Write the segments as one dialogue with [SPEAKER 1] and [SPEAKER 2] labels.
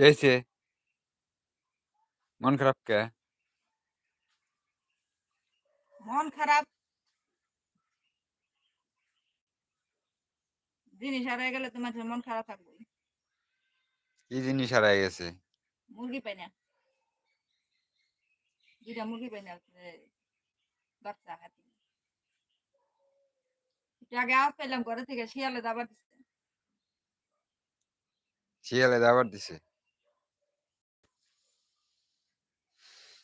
[SPEAKER 1] হয়েছে মন খারাপ কে?
[SPEAKER 2] মন খারাপ। জিনিস হারিয়ে গেলে তোমার মন খারাপ থাকবে
[SPEAKER 1] কি জিনিস হারাই গেছে?
[SPEAKER 2] মুরগি পাই না। দুইটা মুরগি পাই না বাচ্চা হাতি। আগে আওয়াজ পেলাম ঘরে থেকে শিয়ালে দাবার দিচ্ছে
[SPEAKER 1] শিয়ালে দাবার দিছে?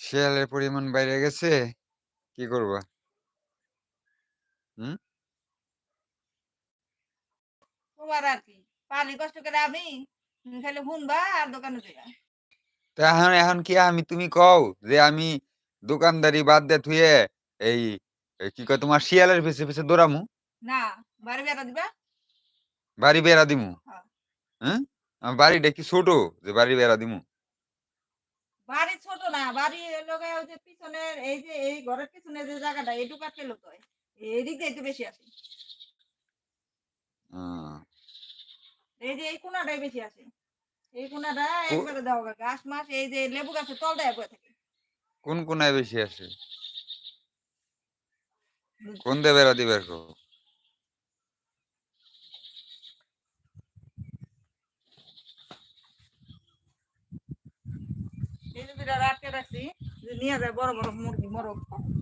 [SPEAKER 1] শিয়ালের পরিমাণ বাইরে গেছে কি করবা?
[SPEAKER 2] তোমার আর কি? পালি কষ্ট করে আমি খালি শুনবা আর দোকানে যাবা
[SPEAKER 1] তা এখন এখন কি আমি তুমি কও যে আমি দোকানদারি বাদ দে থুয়ে এই কি কয় তোমার শিয়ালের পিছে পিছে দৌড়ামু?
[SPEAKER 2] না বাড়ি বেড়া দিবা?
[SPEAKER 1] বাড়ি বেড়া দিমু?
[SPEAKER 2] হ্যাঁ।
[SPEAKER 1] হ্যাঁ বাড়িটা কি ছোট যে বাড়ি বেড়া দিমু?
[SPEAKER 2] বাড়ি ছোট না বাড়ি লোকে ওই যে পিছনের এই যে এই ঘরের পিছনে যে জায়গাটা এই ঢুকাতে লোক হয়। এদিক দিয়ে একটু বেশি আসে। এই যে এই কোনাটাই বেশি আসে। এই কোনাটা একবারে দাও গাছ মাছ এই যে লেবু গাছের তলটায় বয়ে থাকে।
[SPEAKER 1] কোন কোনায় বেশি আছে কোন দিয়ে বেড়া দিবে
[SPEAKER 2] রাখছি, যে নিয়ে যায় বড় বড় মুরগি মরক থাকো।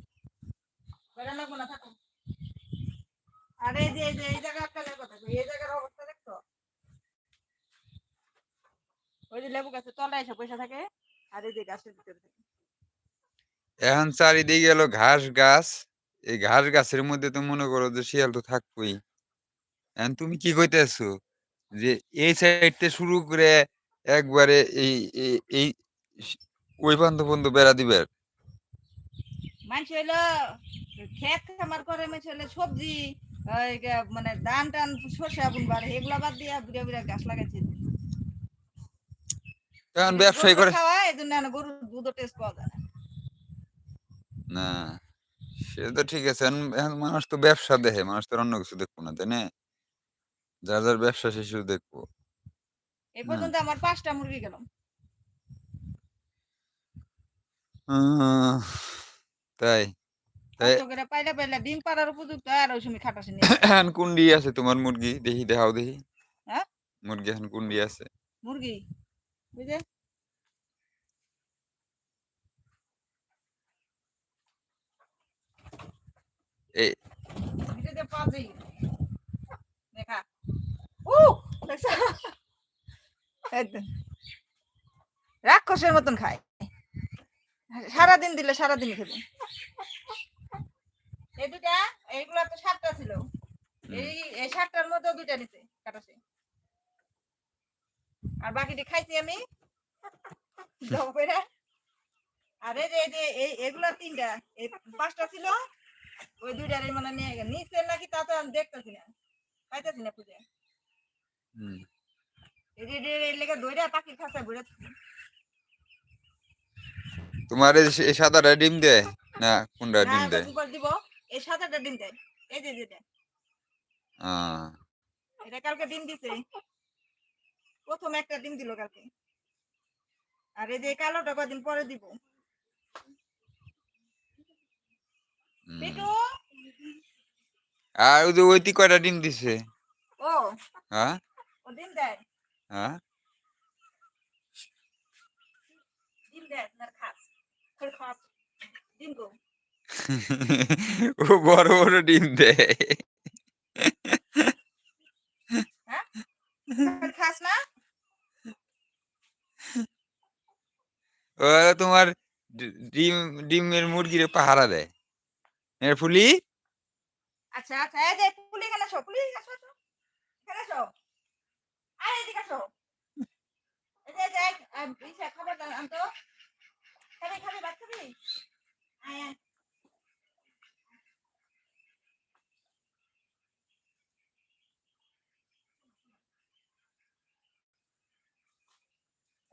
[SPEAKER 2] থাকে থাকে।
[SPEAKER 1] এখন চারিদিকে গেল ঘাস গাছ। এই ঘাস গাছের মধ্যে তো মনে করো যে শিয়াল তো থাকবোই। এখন তুমি কি কইতেছো? যে এই সাইডতে শুরু করে একবারে এই, এই- ওই পান্ত বন্ধু বেড়া দিবে।
[SPEAKER 2] মানুষ হইল ক্ষেত খামার করে মানুষ হইল সবজি মানে ধান টান সর্ষে আগুন বাড়ে এগুলা বাদ দিয়ে বুড়া বুড়া গাছ লাগাইছে।
[SPEAKER 1] এখন ব্যবসায়ী করে
[SPEAKER 2] খাওয়া এই জন্য গরুর দুধও টেস্ট পাওয়া যায় না।
[SPEAKER 1] সে তো ঠিক আছে মানুষ তো ব্যবসা দেখে মানুষ তো অন্য কিছু দেখব না তাই না? যার যার ব্যবসা সে শুধু দেখব।
[SPEAKER 2] এই পর্যন্ত আমার পাঁচটা মুরগি গেল।
[SPEAKER 1] তাই।
[SPEAKER 2] পাইলে পাইলে ডিম পাড়ার উপযুক্ত আর ওই সময় খাটাসি নিয়ে
[SPEAKER 1] কুন্ডি আছে তোমার মুরগি দেখি দেখাও দেখি।
[SPEAKER 2] হ্যাঁ?
[SPEAKER 1] মুরগি এখন কুন্ডি আছে।
[SPEAKER 2] মুরগি? বুঝে
[SPEAKER 1] এই
[SPEAKER 2] এটা যে পাজি। দেখা। ও দেখছ এই রাক্ষসের মতন খায়। সারাদিন দিলে সারাদিন খেবে। এই দুটা এইগুলা তো সাতটা ছিল। এই এই সাতটার মধ্যে দুইটা নিছে কাটাছে আর বাকিটি খাইছি আমি। আর যে এই যে এই এগুলা তিনটা এই পাঁচটা ছিল ওই দুইটার মানে নিয়ে গেল। নিচে নাকি তা তো আমি দেখতেছি না। পাইতেছি না
[SPEAKER 1] হুম।
[SPEAKER 2] এই যে লেগে পাখির খাঁচা ঘুরে
[SPEAKER 1] তোমার এই সাদাটা ডিম দেয় না কোনটা ডিম
[SPEAKER 2] না
[SPEAKER 1] দেয়
[SPEAKER 2] দিব। এই সাদাটা ডিম দেয় এই যে যেটা এটা কালকে ডিম দিছে। প্রথম একটা ডিম দিল কালকে। আর এই যে কালোটা কদিন পরে দিব। পিটু!
[SPEAKER 1] আর ওই যে ওইটি কয়টা ডিম দিছে?
[SPEAKER 2] ও।
[SPEAKER 1] হ্যাঁ
[SPEAKER 2] ও ডিম দেয়?
[SPEAKER 1] হ্যাঁ
[SPEAKER 2] ডিম দেয় না গো
[SPEAKER 1] ও বড় বড় ডিম দেয়।
[SPEAKER 2] না
[SPEAKER 1] ও তোমার ডিম ডিমের মুরগির পাহারা দেয়। এর ফুলি?
[SPEAKER 2] আচ্ছা আচ্ছা এই যে এখানে আসো আসো এখানে আসো। আয় এদিকে আসো। এই যে এই যে আম, খাবার দাও আনতো। খাবি খাবে ভাত খাবে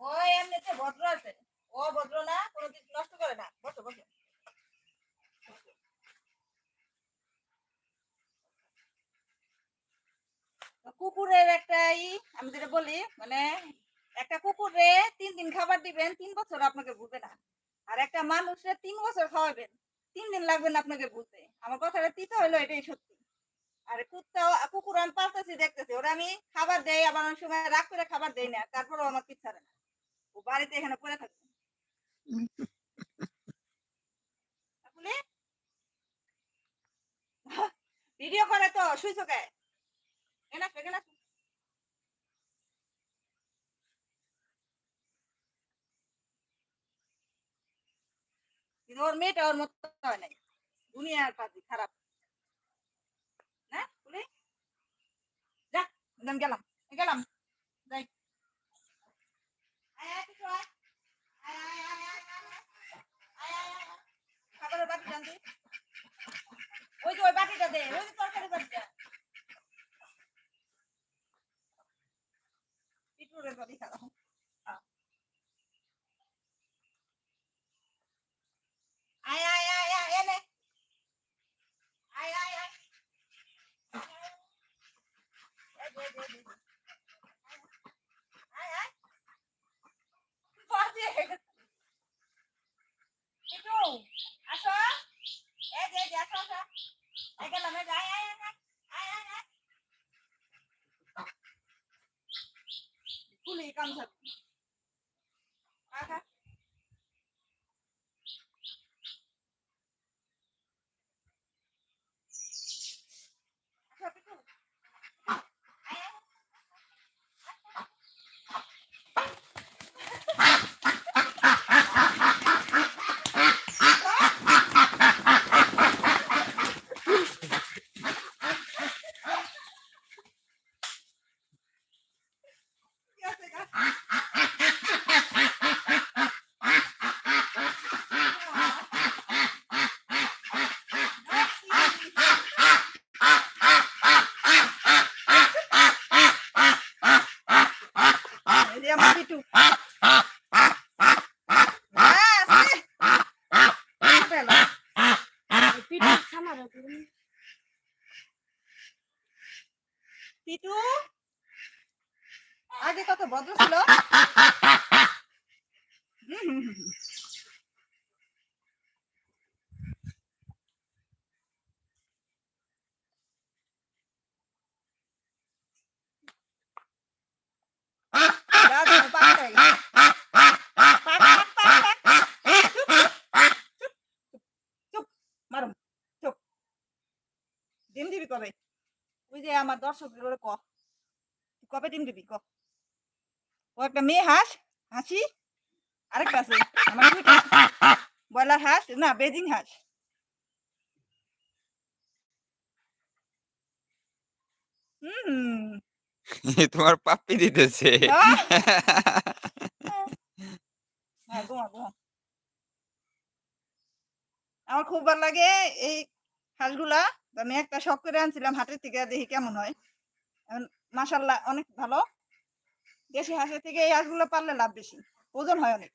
[SPEAKER 2] ও এমনিতে ভদ্র আছে ও ভদ্র না কোনো কিছু নষ্ট করে না বসো বসো কুকুরের একটা ই আমি যেটা বলি মানে একটা কুকুরে না আর একটা মানুষের তিন বছর খাওয়াবেন, তিন দিন লাগবে না আপনাকে বুঝতে। আমার কথাটা তিতে হইল, এটাই সত্যি। আর কুত্তা কুকুর আমি দেখতেছি। ওরা আমি খাবার দেই, আবার অনেক সময় রাগ করে খাবার দেই না, তারপরেও আমার পিছারে না। ও বাড়িতে এখানে পড়ে থাকবে ভিডিও করে তো শুইছো কে? এখানে ওর মেয়েটা ওর মতো হয় নাই। দুনিয়ার পাতি খারাপ। না গেলাম গেলাম। যাই। খাবারের বাটি ওই যে ওই বাটিটা দে, ওই যে তরকারি বাটিটা। পিটুরের বাটি খাও আমার দর্শকদের ওরে ক। কবে ডিম দিবি? ক। ও একটা মেয়ে হাঁস হাসি আরেকটা আছে আমার ব্রয়লার হাঁস না বেজিং হাঁস।
[SPEAKER 1] তোমার পাপ্পি দিতেছে!
[SPEAKER 2] হ্যাঁ আমার খুব ভালো লাগে এই হাঁসগুলা। আমি একটা শখ করে আনছিলাম হাটের থেকে, দেখি কেমন হয়। মাসাল্লাহ অনেক ভালো। দেশি হাঁসের থেকে এই হাঁসগুলো পারলে লাভ বেশি, ওজন হয় অনেক।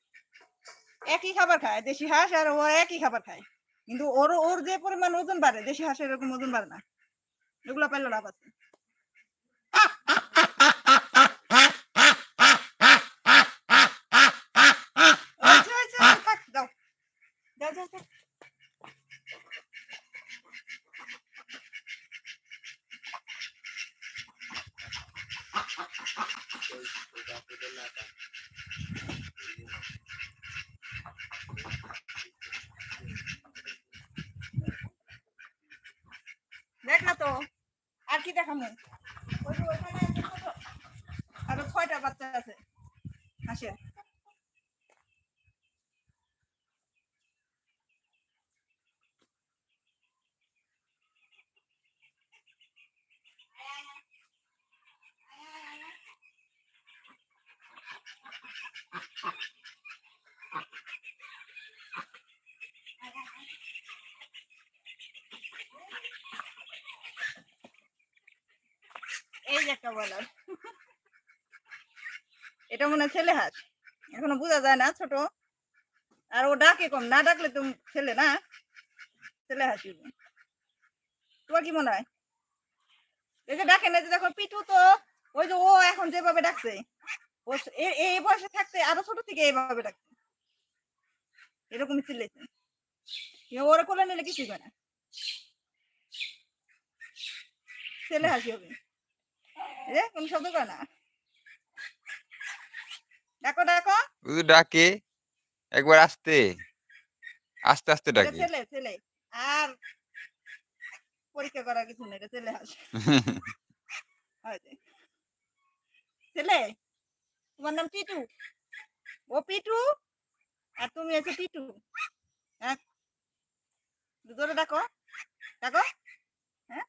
[SPEAKER 2] একই খাবার খায়, দেশি হাঁস আর ও একই খাবার খায়। কিন্তু ওর ওর যে পরিমাণ ওজন বাড়ে, দেশি হাঁসের এরকম ওজন বাড়ে না। এগুলো পারলে লাভ আছে আচ্ছা, আচ্ছা, থাক, যাও। যাও, যাও, যাও। দেখ না তো। আর কি দেখামু ওই ওইখানে। আরও ছয়টা বাচ্চা আছে হাসে এটা মনে ছেলে হাঁস এখনও বোঝা যায় না, ছোট। আর ও ডাকে কম, না ডাকলে তো ছেলে না। ছেলে হাসি তোমার কি মনে হয়? এই যে ডাকে না যে দেখো পিটু তো, ওই যে ও এখন যেভাবে ডাকছে এই বয়সে থাকতে আরও ছোট থেকে এইভাবে ডাকছে। এরকমই চিল্লাইছে। কেউ ওরা কোলে নিলে কিছুই করে না। ছেলে হাসি হবে যে কোনো শব্দ করে না। দেখো
[SPEAKER 1] ও ডাকে একবার আসতে। আস্তে আস্তে ডাকে।
[SPEAKER 2] ছেলে ছেলে। আর পরীক্ষা করার কিছু নেই ছেলে ছেলে তোমার নাম টিটু ও পিটু? আর তুমি হচ্ছে টিটু হ্যাঁ? জোরে ডাকো। ডাকো। হ্যাঁ?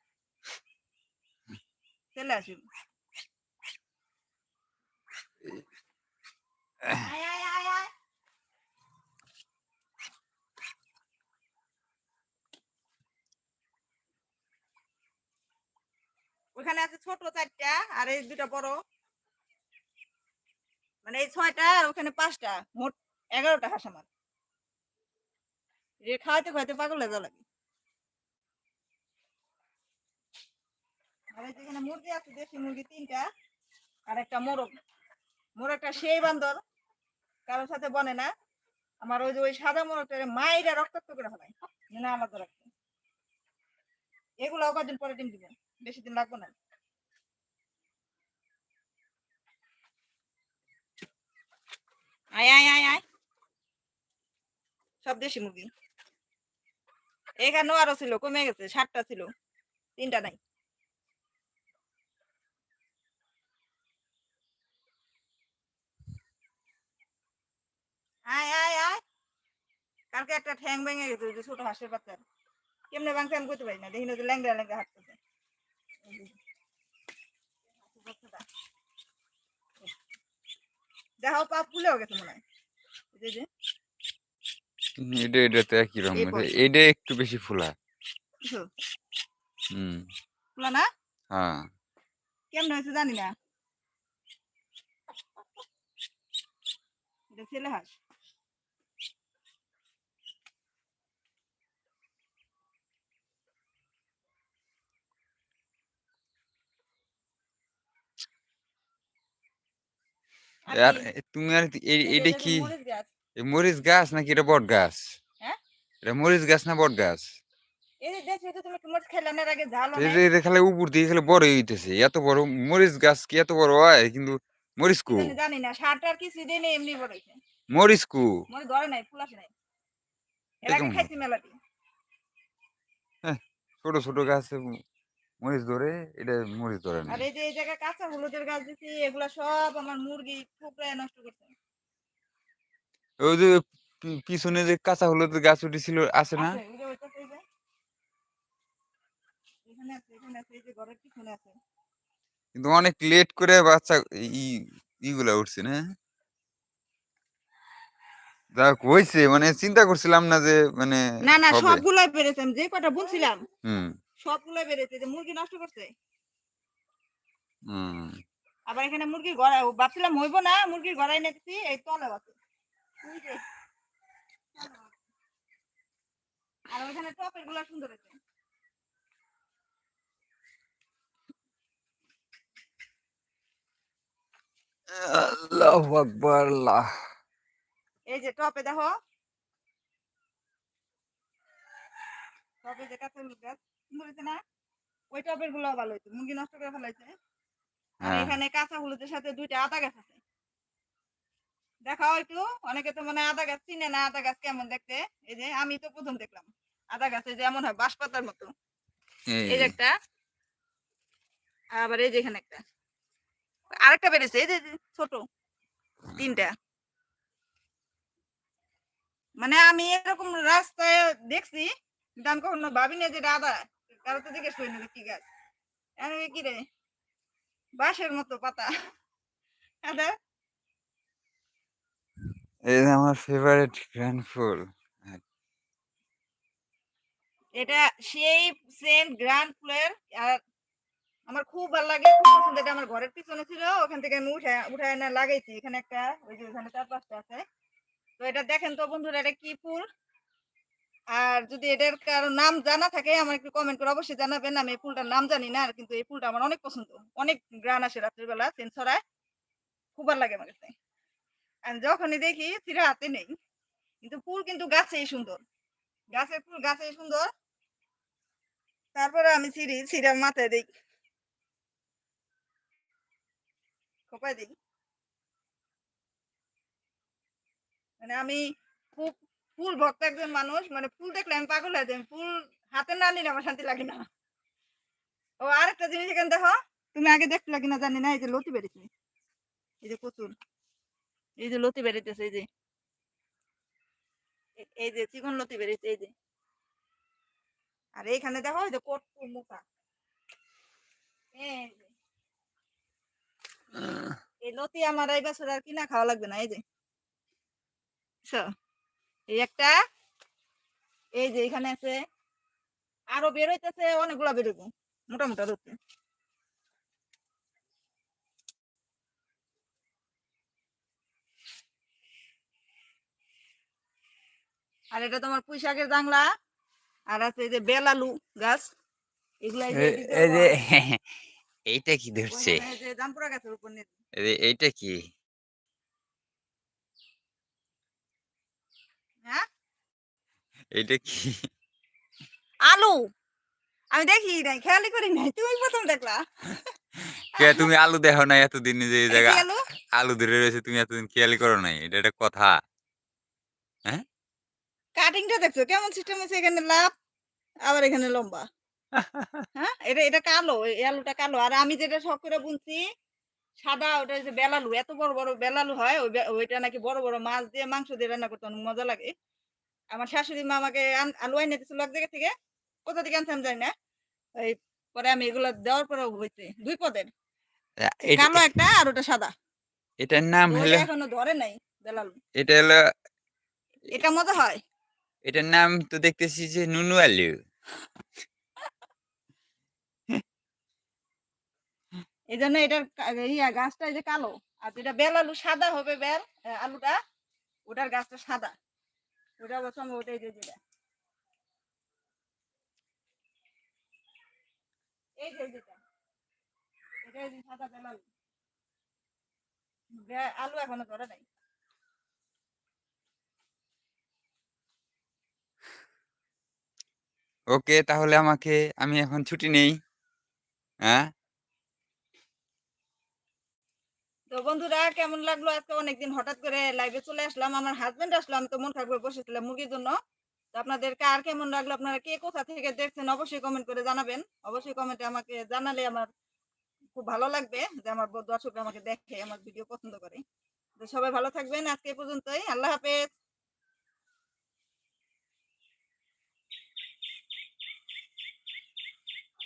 [SPEAKER 2] ছেলে আসি আয় আয় আয় আয় ওখানে আছে ছোট চারটা আর এই দুটা বড়। মানে এই ছয়টা আর ওখানে পাঁচটা। মোট এগারোটা হাঁস আমার খাওয়াতে খাওয়াতে পাগল হয়ে লাগে। আর যেখানে মুরগি আছে, দেশি মুরগি তিনটা আর একটা মোরগ। মোরগটা সেই বান্দর, কারোর সাথে বনে না। আমার ওই যে ওই সাদা মোরগটা মায়েরা রক্তাক্ত করে ফেলায়। না আলাদা রাখতে এগুলো কদিন পরে ডিম দিবে, বেশি দিন লাগবে না। আয় আয় আয় আয়। সব দেশি মুরগি। এখানেও আরও ছিল, কমে গেছে, ষাটটা ছিল, তিনটা নাই আয় আয় আয় কালকে একটা ঠ্যাং ভেঙে গেছে যে ছোট হাঁসের বাচ্চার কেমনে ভাঙছে আমি করতে পারি না। দেখি না যে ল্যাংড়া ল্যাংড়া হাঁটতেছে। দেখাও পা ফুলেও গেছে মনে হয়। যে,
[SPEAKER 1] এটা এটা তো একই রকম। এটা একটু বেশি ফুলা। হুম।
[SPEAKER 2] ফুলা না?
[SPEAKER 1] হ্যাঁ।
[SPEAKER 2] কেমন হয়েছে জানি না। এটা ছেলে হাঁস। আর
[SPEAKER 1] তুমি আর এটা কি?
[SPEAKER 2] মরিচ গাছ।
[SPEAKER 1] নাকি এটা বট গাছ?
[SPEAKER 2] হ্যাঁ?
[SPEAKER 1] এটা মরিচ গাছ না বট গাছ?
[SPEAKER 2] খেলে
[SPEAKER 1] উপর খালি বড় হইতেছে। এত বড় মরিচ গাছ কি এত বড় হয়? কিন্তু মরিচ কু?
[SPEAKER 2] জানি না। সারটার কিছু দিন এমনি বড় হয়েছে
[SPEAKER 1] মরিচ কু?
[SPEAKER 2] ধরে নাই ফুল নাই। এর আগে খাইছি মেলাটি।
[SPEAKER 1] ছোট ছোট গাছে মরিচ ধরে এটা মরিচ ধরে না
[SPEAKER 2] আর এই যে এই জায়গায় কাঁচা হলুদের গাছ দিছি এগুলা সব আমার মুরগি ঠুকরায় নষ্ট করছে।
[SPEAKER 1] ওই যে পিছনে যে কাঁচা হলুদের গাছ উঠেছিল আছে না? কিন্তু অনেক লেট করে বাচ্চা ইগুলা উঠছে না? যাক হয়েছে মানে চিন্তা করছিলাম না যে মানে
[SPEAKER 2] না না। সবগুলাই আমি যে কটা বলছিলাম
[SPEAKER 1] হুম।
[SPEAKER 2] সবগুলাই বেড়েছে যে মুরগি নষ্ট করছে। আবার এখানে মুরগির গড়াই ভাবছিলাম হইব না মুরগির গড়াই নিতেছি এই তলে আছে আর ওইখানে টপেরগুলা সুন্দর আছে
[SPEAKER 1] আল্লাহু আকবার আল্লাহ।
[SPEAKER 2] এই যে টপে দেখো। টপে যে কাঁচা হলুদ গাছ সুন্দর না ওই টপেরগুলো ভালো হয়েছে মুরগি নষ্ট করে ফেলাইছে। আর
[SPEAKER 1] হ্যাঁ।
[SPEAKER 2] এখানে কাঁচা হলুদের সাথে দুইটা আদা গাছ আছে। দেখাও একটু অনেকে তো মনে আদা গাছ চিনে না আদা গাছ কেমন দেখতে? এই যে আমি তো প্রথম দেখলাম। আদা গাছে যেমন হয় বাঁশ মতো।
[SPEAKER 1] এই।
[SPEAKER 2] এই যে একটা আর আবার এই যে এখানে একটা। আরেকটা বেড়েছে এই যে ছোট তিনটা। মানে আমি এরকম রাস্তায় দেখছি কিন্তু আমি কখনো ভাবিনি যে আদা। কারও তো জিজ্ঞেস করি না কি গাছ? কি রে? বাঁশের মতো পাতা। আদা?
[SPEAKER 1] এই আমার ফেভারিট গ্র্যান্ড ফুল।
[SPEAKER 2] এটা সেই সেন্ট গ্র্যান্ড ফুলের আর আমার খুব ভালো লাগে খুব পছন্দ। এটা আমার ঘরের পিছনে ছিল ওখান থেকে আমি উঠে উঠায় না লাগাইছি। এখানে একটা ওই যে ওখানে চার পাঁচটা আছে। তো এটা দেখেন তো বন্ধুরা এটা কি ফুল? আর যদি এটার কারও নাম জানা থাকে, আমার একটু কমেন্ট করে অবশ্যই জানাবেন। আমি এই ফুলটার নাম জানি না, কিন্তু এই ফুলটা আমার অনেক পছন্দ। অনেক গ্রান আসে রাত্রিবেলা, সেন্ট ছড়ায় খুব ভালো লাগে আমার কাছে। আর যখনই দেখি সিরা হাতে নেই। কিন্তু ফুল কিন্তু গাছেই সুন্দর। গাছের ফুল গাছেই সুন্দর। তারপরে আমি ছিঁড়ি ছিঁড়ে মাথায় দিই। খোপায় দিই। মানে আমি খুব ফুল ভক্ত একজন মানুষ মানে ফুল দেখলে আমি পাগল হয়ে যাই, ফুল হাতে না নিলে আমার শান্তি লাগে না। ও আরেকটা জিনিস এখানে দেখো, তুমি আগে দেখতে দেখলে কিনা জানি না, এই যে লতি বেরিয়েছে এই যে প্রচুর এই যে লতি বেরিতেছে এই যে। এই যে চিকন লতি বেরিয়েছে এই যে। আর এইখানে দেখো, এই যে কটকুর মোটা এই লতি আমার এই বছর আর কিনা খাওয়া লাগবে না, এই যে? এই একটা এই যে এখানে আছে আরও বের হইতেছে অনেকগুলা বেরোবো মোটা মোটা লতি আর এটা তোমার পুঁই শাকের জাংলা আর আছে এই যে বেলালু গাছ এগুলা এই যে।
[SPEAKER 1] এইটা কি ধরছে
[SPEAKER 2] এই যে জামপুরা গাছের উপর নিয়ে
[SPEAKER 1] এই এইটা কি
[SPEAKER 2] হ্যাঁ
[SPEAKER 1] এইটা কি?
[SPEAKER 2] আলু। আমি দেখি নাই খেয়ালই করি নাই। তুমি প্রথম দেখলা।
[SPEAKER 1] কে তুমি আলু দেখো না এতদিন যে এই জায়গা
[SPEAKER 2] আলু?
[SPEAKER 1] ধরে রয়েছে তুমি এতদিন খেয়ালই করো নাই। এটা একটা কথা। হ্যাঁ?
[SPEAKER 2] কাটিংটা দেখছ? কেমন সিস্টেম আছে? এখানে লাভ আবার এখানে লম্বা। হ্যাঁ? এটা এটা কালো এই আলুটা কালো। আর আমি যেটা শখ করে বুনছি সাদা ওটা হচ্ছে বেলালু এত বড় বড় বেলালু হয় ওই ওইটা নাকি বড় বড় মাছ দিয়ে মাংস দিয়ে রান্না করতে অনেক মজা লাগে। আমার শাশুড়ি মা আমাকে আলু আইনে দিছিল এক জায়গা থেকে। কোথা থেকে আনতে আমি জানি না। এই পরে আমি এগুলো দেওয়ার পরে হয়েছে দুই পদের। কালো একটা আর ওটা সাদা।
[SPEAKER 1] এটার নাম হলো
[SPEAKER 2] এখনও ধরে নাই বেলালু
[SPEAKER 1] এটা হলো
[SPEAKER 2] এটা মজা হয়।
[SPEAKER 1] এটার নাম তো দেখতেছি যে নুনু আলু।
[SPEAKER 2] এই জন্য এটার ইয়া গাছটা এই যে কালো। আর যেটা বেল আলু সাদা হবে বেল আলুটা ওটার গাছটা সাদা। ওটা সঙ্গে ওটাই যে যেটা এই যে যেটা এটা সাদা আলু আলু এখনও ধরে নাই।
[SPEAKER 1] ওকে, তাহলে আমাকে, আমি এখন ছুটি নেই। হ্যাঁ?
[SPEAKER 2] তো বন্ধুরা, কেমন লাগল? আজকে অনেকদিন হঠাৎ করে লাইভে চলে আসলাম। আমার হাজবেন্ড আসলো, আমি তো মন খারাপ করে বসেছিলাম মুরগির জন্য। তো আপনাদেরকে আর কেমন লাগল? আপনারা কে কোথা থেকে দেখছেন, অবশ্যই কমেন্ট করে জানাবেন। অবশ্যই কমেন্টে আমাকে জানালে আমার খুব ভালো লাগবে যে আমার দর্শকরা আমাকে দেখে, আমার ভিডিও পছন্দ করে। তো সবাই ভালো থাকবেন। আজকে পর্যন্তই। আল্লাহ হাফেজ।